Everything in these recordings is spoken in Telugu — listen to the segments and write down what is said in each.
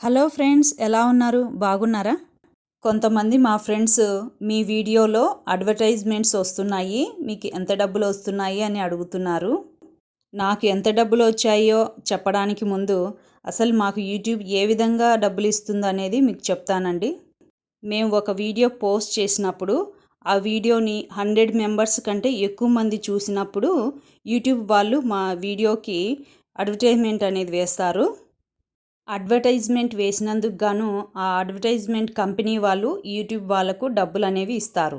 హలో ఫ్రెండ్స్ ఎలా ఉన్నారు? బాగున్నారా? కొంతమంది మా ఫ్రెండ్స్ మీ వీడియోలో అడ్వర్టైజ్మెంట్స్ వస్తున్నాయి మీకు ఎంత డబ్బులు వస్తున్నాయి అని అడుగుతున్నారు. నాకు ఎంత డబ్బులు వచ్చాయో చెప్పడానికి ముందు అసలు మాకు యూట్యూబ్ ఏ విధంగా డబ్బులు ఇస్తుందో అనేది మీకు చెప్తానండి. మేము ఒక వీడియో పోస్ట్ చేసినప్పుడు ఆ వీడియోని హండ్రెడ్ మెంబర్స్ కంటే ఎక్కువ మంది చూసినప్పుడు యూట్యూబ్ వాళ్ళు మా వీడియోకి అడ్వర్టైజ్మెంట్ అనేది వేస్తారు. అడ్వర్టైజ్మెంట్ వేసినందుకు గాను ఆ అడ్వర్టైజ్మెంట్ కంపెనీ వాళ్ళు యూట్యూబ్ వాళ్ళకు డబ్బులు అనేవి ఇస్తారు.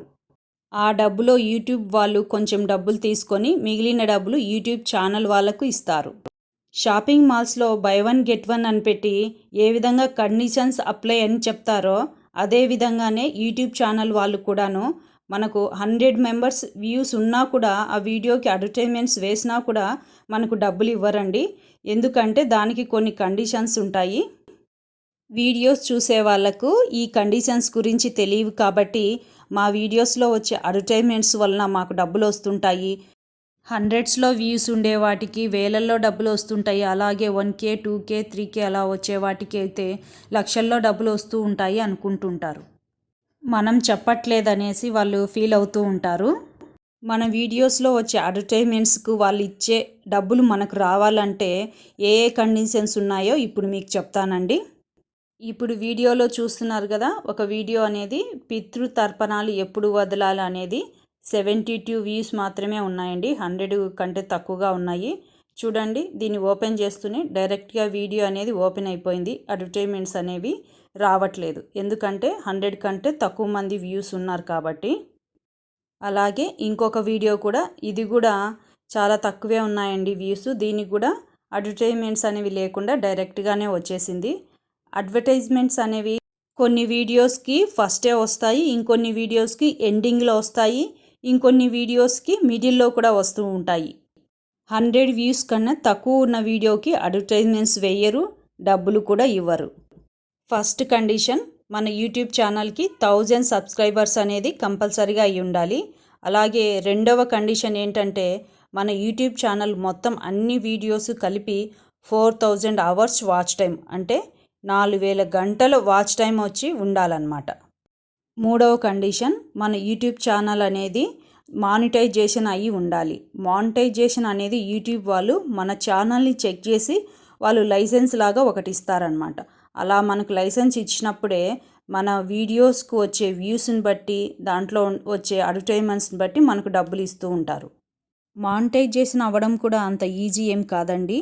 ఆ డబ్బులో యూట్యూబ్ వాళ్ళు కొంచెం డబ్బులు తీసుకొని మిగిలిన డబ్బులు యూట్యూబ్ ఛానల్ వాళ్ళకు ఇస్తారు. షాపింగ్ మాల్స్లో బై వన్ గెట్ వన్ అని పెట్టి ఏ విధంగా కండిషన్స్ అప్లై అని చెప్తారో అదే విధంగానే యూట్యూబ్ ఛానల్ వాళ్ళు కూడాను మనకు హండ్రెడ్ మెంబర్స్ వ్యూస్ ఉన్నా కూడా ఆ వీడియోకి అడ్వర్టైజ్మెంట్స్ వేసినా కూడా మనకు డబ్బులు ఇవ్వరండి. ఎందుకంటే దానికి కొన్ని కండిషన్స్ ఉంటాయి. వీడియోస్ చూసే వాళ్ళకు ఈ కండిషన్స్ గురించి తెలియవు కాబట్టి మా వీడియోస్లో వచ్చే అడ్వర్టైజ్మెంట్స్ వలన మాకు డబ్బులు వస్తుంటాయి. హండ్రెడ్స్లో వ్యూస్ ఉండే వాటికి వేలల్లో డబ్బులు వస్తుంటాయి. అలాగే one K two K three K అలా వచ్చే వాటికి అయితే లక్షల్లో డబ్బులు వస్తూ ఉంటాయి అనుకుంటుంటారు. మనం చెప్పట్లేదనేసి వాళ్ళు ఫీల్ అవుతూ ఉంటారు. మన వీడియోస్లో వచ్చే అడ్వర్టైజ్మెంట్స్కు వాళ్ళు ఇచ్చే డబ్బులు మనకు రావాలంటే ఏ ఏ కండిషన్స్ ఉన్నాయో ఇప్పుడు మీకు చెప్తానండి. ఇప్పుడు వీడియోలో చూస్తున్నారు కదా ఒక వీడియో అనేది పితృతర్పణాలు ఎప్పుడు వదలాలి అనేది సెవెంటీ టూ వ్యూస్ మాత్రమే ఉన్నాయండి హండ్రెడ్ కంటే తక్కువగా ఉన్నాయి. చూడండి దీన్ని ఓపెన్ చేస్తూనే డైరెక్ట్గా వీడియో అనేది ఓపెన్ అయిపోయింది అడ్వర్టైజ్మెంట్స్ అనేవి. రావట్లేదు. ఎందుకంటే హండ్రెడ్ కంటే తక్కువ మంది వ్యూస్ ఉన్నారు కాబట్టి. అలాగే ఇంకొక వీడియో కూడా ఇది కూడా చాలా తక్కువే ఉన్నాయండి వ్యూస్. దీనికి కూడా అడ్వర్టైజ్మెంట్స్ అనేవి లేకుండా డైరెక్ట్గానే వచ్చేసింది. అడ్వర్టైజ్మెంట్స్ అనేవి కొన్ని వీడియోస్కి ఫస్టే వస్తాయి ఇంకొన్ని వీడియోస్కి ఎండింగ్లో వస్తాయి ఇంకొన్ని వీడియోస్కి మిడిల్లో కూడా వస్తూ ఉంటాయి. హండ్రెడ్ వ్యూస్ కన్నా తక్కువ ఉన్న వీడియోకి అడ్వర్టైజ్మెంట్స్ వేయరు డబ్బులు కూడా ఇవ్వరు. ఫస్ట్ కండిషన్ మన యూట్యూబ్ ఛానల్కి థౌజండ్ సబ్స్క్రైబర్స్ అనేది కంపల్సరీగా అయి ఉండాలి. అలాగే రెండవ కండిషన్ ఏంటంటే మన యూట్యూబ్ ఛానల్ మొత్తం అన్ని వీడియోస్ కలిపి four thousand hours watch time అంటే నాలుగు వేల గంటల వాచ్ టైం వచ్చి ఉండాలన్నమాట. మూడవ కండిషన్ మన యూట్యూబ్ ఛానల్ అనేది మానిటైజేషన్ అయ్యి ఉండాలి. మానిటైజేషన్ అనేది యూట్యూబ్ వాళ్ళు మన ఛానల్ని చెక్ చేసి వాళ్ళు లైసెన్స్ లాగా ఒకటి ఇస్తారనమాట అలా మనకు లైసెన్స్ ఇచ్చినప్పుడే మన వీడియోస్కు వచ్చే వ్యూస్ని బట్టి దాంట్లో వచ్చే అడ్వర్టైజ్మెంట్స్ని బట్టి మనకు డబ్బులు ఇస్తూ ఉంటారు. మానిటైజేషన్ అవ్వడం కూడా అంత ఈజీ ఏం కాదండి.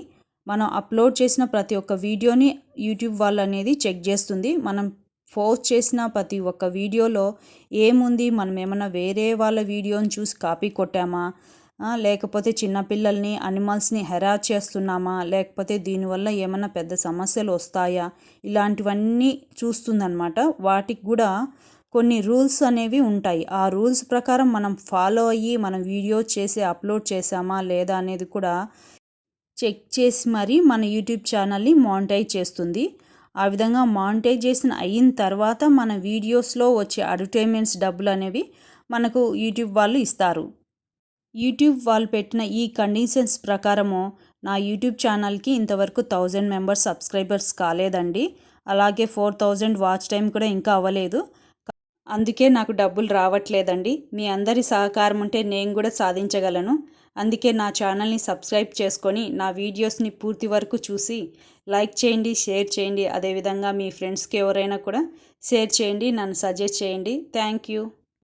మనం అప్లోడ్ చేసిన ప్రతి ఒక్క వీడియోని యూట్యూబ్ వాళ్ళు అనేది చెక్ చేస్తుంది. మనం పోస్ట్ చేసిన ప్రతి ఒక్క వీడియోలో ఏముంది? మనం ఏమైనా వేరే వాళ్ళ వీడియోని చూసి కాపీ కొట్టామా? లేకపోతే చిన్నపిల్లల్ని అనిమల్స్ని హెరాస్ చేస్తున్నామా? లేకపోతే దీనివల్ల ఏమైనా పెద్ద సమస్యలు వస్తాయా? ఇలాంటివన్నీ చూస్తుందన్నమాట. వాటికి కూడా కొన్ని రూల్స్ అనేవి ఉంటాయి. ఆ రూల్స్ ప్రకారం మనం ఫాలో అయ్యి మనం వీడియో చేసి అప్లోడ్ చేసామా లేదా అనేది కూడా చెక్ చేసి మరీ మన యూట్యూబ్ ఛానల్ని మానిటైజ్ చేస్తుంది. ఆ విధంగా మానిటైజేషన్ అయిన తర్వాత మన వీడియోస్లో వచ్చే అడ్వర్టైజ్మెంట్స్ డబ్బులు అనేవి మనకు యూట్యూబ్ వాళ్ళు ఇస్తారు. యూట్యూబ్ వాళ్ళు పెట్టిన ఈ కండిషన్స్ ప్రకారము నా యూట్యూబ్ ఛానల్కి ఇంతవరకు థౌజండ్ మెంబర్స్ సబ్స్క్రైబర్స్ కాలేదండి. అలాగే ఫోర్ థౌజండ్ వాచ్ టైం కూడా ఇంకా అవ్వలేదు. అందుకే నాకు డబ్బులు రావట్లేదండి. మీ అందరి సహకారం ఉంటే నేను కూడా సాధించగలను. అందుకే నా ఛానల్ని సబ్స్క్రైబ్ చేసుకొని నా వీడియోస్ని పూర్తి వరకు చూసి లైక్ చేయండి షేర్ చేయండి. అదేవిధంగా మీ ఫ్రెండ్స్కి ఎవరైనా కూడా షేర్ చేయండి. నన్ను సజెస్ట్ చేయండి. Thank you.